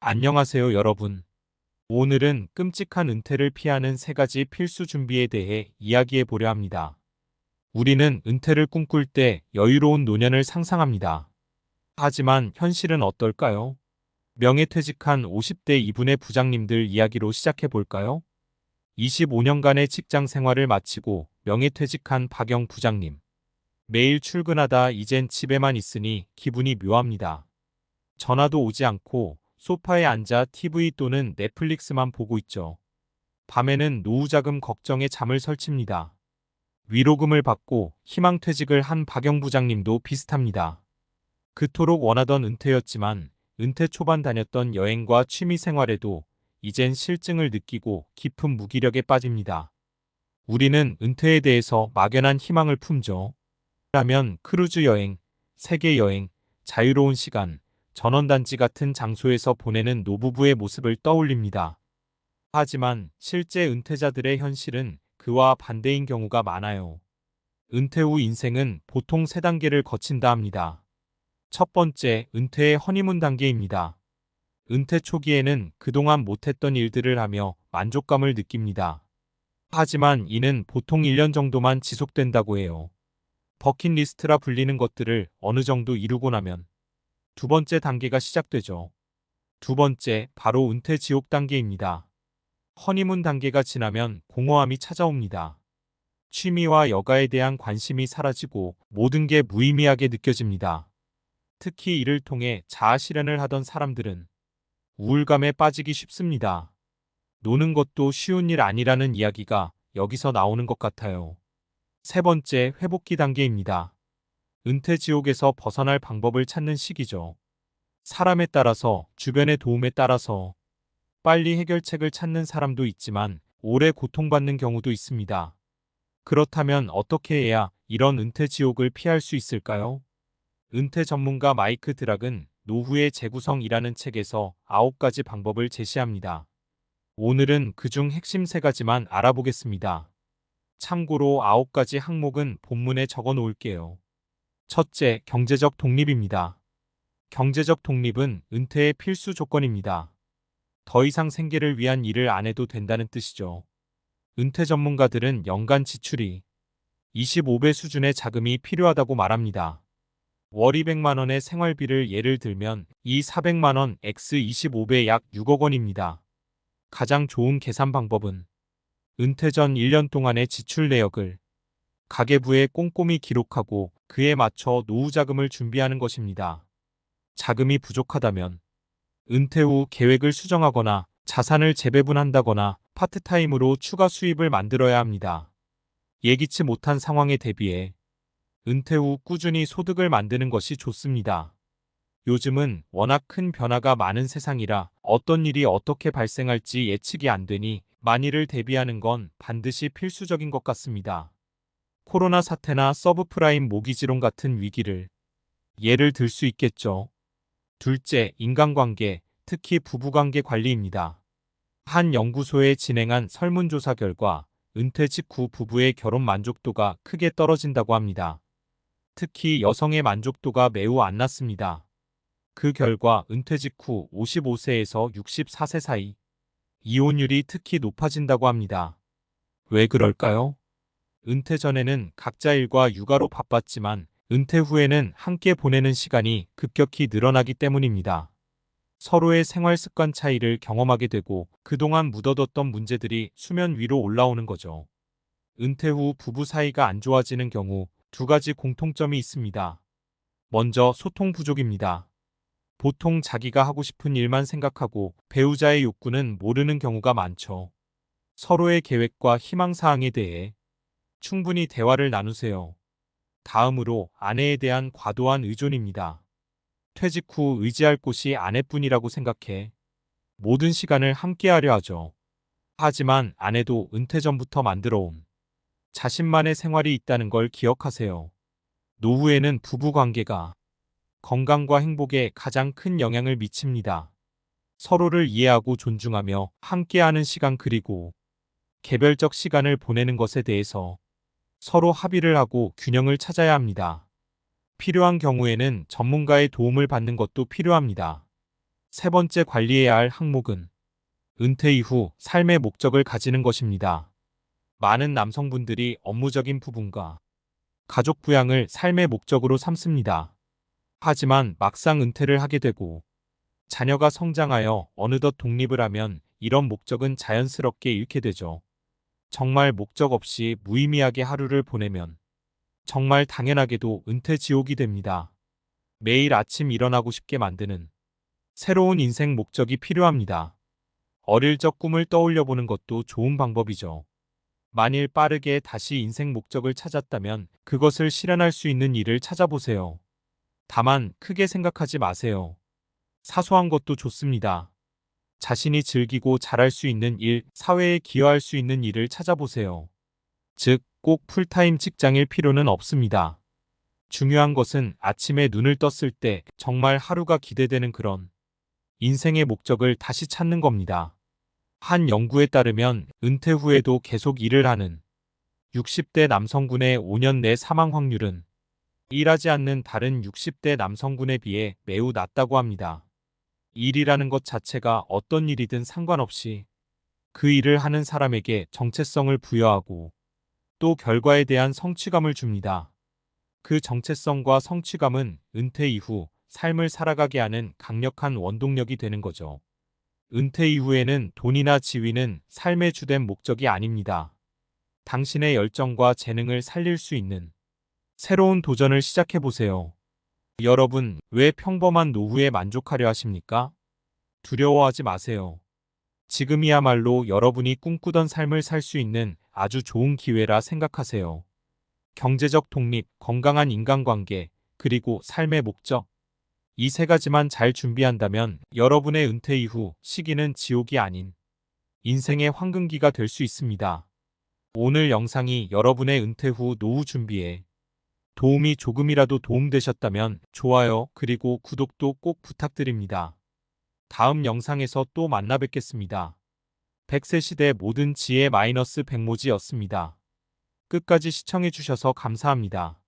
안녕하세요, 여러분. 오늘은 끔찍한 은퇴를 피하는 세 가지 필수 준비에 대해 이야기해 보려 합니다. 우리는 은퇴를 꿈꿀 때 여유로운 노년을 상상합니다. 하지만 현실은 어떨까요? 명예퇴직한 50대 이분의 부장님들 이야기로 시작해 볼까요? 25년간의 직장 생활을 마치고 명예퇴직한 박영 부장님. 매일 출근하다 이젠 집에만 있으니 기분이 묘합니다. 전화도 오지 않고 소파에 앉아 TV 또는 넷플릭스만 보고 있죠. 밤에는 노후자금 걱정에 잠을 설칩니다. 위로금을 받고 희망퇴직을 한 박영 부장님도 비슷합니다. 그토록 원하던 은퇴였지만 은퇴 초반 다녔던 여행과 취미 생활에도 이젠 실증을 느끼고 깊은 무기력에 빠집니다. 우리는 은퇴에 대해서 막연한 희망을 품죠. 라면 크루즈 여행, 세계 여행, 자유로운 시간, 전원단지 같은 장소에서 보내는 노부부의 모습을 떠올립니다. 하지만 실제 은퇴자들의 현실은 그와 반대인 경우가 많아요. 은퇴 후 인생은 보통 세 단계를 거친다 합니다. 첫 번째, 은퇴의 허니문 단계입니다. 은퇴 초기에는 그동안 못했던 일들을 하며 만족감을 느낍니다. 하지만 이는 보통 1년 정도만 지속된다고 해요. 버킷리스트라 불리는 것들을 어느 정도 이루고 나면 두 번째 단계가 시작되죠. 두 번째, 바로 은퇴 지옥 단계입니다. 허니문 단계가 지나면 공허함이 찾아옵니다. 취미와 여가에 대한 관심이 사라지고 모든 게 무의미하게 느껴집니다. 특히 이를 통해 자아 실현을 하던 사람들은 우울감에 빠지기 쉽습니다. 노는 것도 쉬운 일 아니라는 이야기가 여기서 나오는 것 같아요. 세 번째, 회복기 단계입니다. 은퇴 지옥에서 벗어날 방법을 찾는 시기죠. 사람에 따라서, 주변의 도움에 따라서 빨리 해결책을 찾는 사람도 있지만 오래 고통받는 경우도 있습니다. 그렇다면 어떻게 해야 이런 은퇴 지옥을 피할 수 있을까요? 은퇴 전문가 마이크 드락은 노후의 재구성이라는 책에서 9가지 방법을 제시합니다. 오늘은 그중 핵심 3가지만 알아보겠습니다. 참고로 9가지 항목은 본문에 적어 놓을게요. 첫째, 경제적 독립입니다. 경제적 독립은 은퇴의 필수 조건입니다. 더 이상 생계를 위한 일을 안 해도 된다는 뜻이죠. 은퇴 전문가들은 연간 지출이 25배 수준의 자금이 필요하다고 말합니다. 월 200만 원의 생활비를 예를 들면 이 400만 원 X 25배 약 6억 원입니다. 가장 좋은 계산 방법은 은퇴 전 1년 동안의 지출 내역을 가계부에 꼼꼼히 기록하고 그에 맞춰 노후 자금을 준비하는 것입니다. 자금이 부족하다면 은퇴 후 계획을 수정하거나 자산을 재배분한다거나 파트타임으로 추가 수입을 만들어야 합니다. 예기치 못한 상황에 대비해 은퇴 후 꾸준히 소득을 만드는 것이 좋습니다. 요즘은 워낙 큰 변화가 많은 세상이라 어떤 일이 어떻게 발생할지 예측이 안 되니 만일을 대비하는 건 반드시 필수적인 것 같습니다. 코로나 사태나 서브프라임 모기지론 같은 위기를 예를 들 수 있겠죠. 둘째, 인간관계, 특히 부부관계 관리입니다. 한 연구소에 진행한 설문조사 결과 은퇴 직후 부부의 결혼 만족도가 크게 떨어진다고 합니다. 특히 여성의 만족도가 매우 안 낮습니다. 그 결과 은퇴 직후 55세에서 64세 사이 이혼율이 특히 높아진다고 합니다. 왜 그럴까요? 은퇴 전에는 각자 일과 육아로 바빴지만 은퇴 후에는 함께 보내는 시간이 급격히 늘어나기 때문입니다. 서로의 생활 습관 차이를 경험하게 되고 그동안 묻어뒀던 문제들이 수면 위로 올라오는 거죠. 은퇴 후 부부 사이가 안 좋아지는 경우 두 가지 공통점이 있습니다. 먼저 소통 부족입니다. 보통 자기가 하고 싶은 일만 생각하고 배우자의 욕구는 모르는 경우가 많죠. 서로의 계획과 희망사항에 대해 충분히 대화를 나누세요. 다음으로 아내에 대한 과도한 의존입니다. 퇴직 후 의지할 곳이 아내뿐이라고 생각해 모든 시간을 함께하려 하죠. 하지만 아내도 은퇴 전부터 만들어온 자신만의 생활이 있다는 걸 기억하세요. 노후에는 부부 관계가 건강과 행복에 가장 큰 영향을 미칩니다. 서로를 이해하고 존중하며 함께하는 시간 그리고 개별적 시간을 보내는 것에 대해서 서로 합의를 하고 균형을 찾아야 합니다. 필요한 경우에는 전문가의 도움을 받는 것도 필요합니다. 세 번째 관리해야 할 항목은 은퇴 이후 삶의 목적을 가지는 것입니다. 많은 남성분들이 업무적인 부분과 가족 부양을 삶의 목적으로 삼습니다. 하지만 막상 은퇴를 하게 되고 자녀가 성장하여 어느덧 독립을 하면 이런 목적은 자연스럽게 잃게 되죠. 정말 목적 없이 무의미하게 하루를 보내면 정말 당연하게도 은퇴 지옥이 됩니다. 매일 아침 일어나고 싶게 만드는 새로운 인생 목적이 필요합니다. 어릴 적 꿈을 떠올려 보는 것도 좋은 방법이죠. 만일 빠르게 다시 인생 목적을 찾았다면 그것을 실현할 수 있는 일을 찾아보세요. 다만 크게 생각하지 마세요. 사소한 것도 좋습니다. 자신이 즐기고 잘할 수 있는 일, 사회에 기여할 수 있는 일을 찾아보세요. 즉, 꼭 풀타임 직장일 필요는 없습니다. 중요한 것은 아침에 눈을 떴을 때 정말 하루가 기대되는 그런 인생의 목적을 다시 찾는 겁니다. 한 연구에 따르면 은퇴 후에도 계속 일을 하는 60대 남성군의 5년 내 사망 확률은 일하지 않는 다른 60대 남성군에 비해 매우 낮다고 합니다. 일이라는 것 자체가 어떤 일이든 상관없이 그 일을 하는 사람에게 정체성을 부여하고 또 결과에 대한 성취감을 줍니다. 그 정체성과 성취감은 은퇴 이후 삶을 살아가게 하는 강력한 원동력이 되는 거죠. 은퇴 이후에는 돈이나 지위는 삶의 주된 목적이 아닙니다. 당신의 열정과 재능을 살릴 수 있는 새로운 도전을 시작해 보세요. 여러분, 왜 평범한 노후에 만족하려 하십니까? 두려워하지 마세요. 지금이야말로 여러분이 꿈꾸던 삶을 살 수 있는 아주 좋은 기회라 생각하세요. 경제적 독립, 건강한 인간관계, 그리고 삶의 목적. 이 세 가지만 잘 준비한다면 여러분의 은퇴 이후 시기는 지옥이 아닌 인생의 황금기가 될 수 있습니다. 오늘 영상이 여러분의 은퇴 후 노후 준비에 도움이 조금이라도 도움되셨다면 좋아요 그리고 구독도 꼭 부탁드립니다. 다음 영상에서 또 만나 뵙겠습니다. 100세 시대 모든 지혜 마이너스 100모지였습니다. 끝까지 시청해주셔서 감사합니다.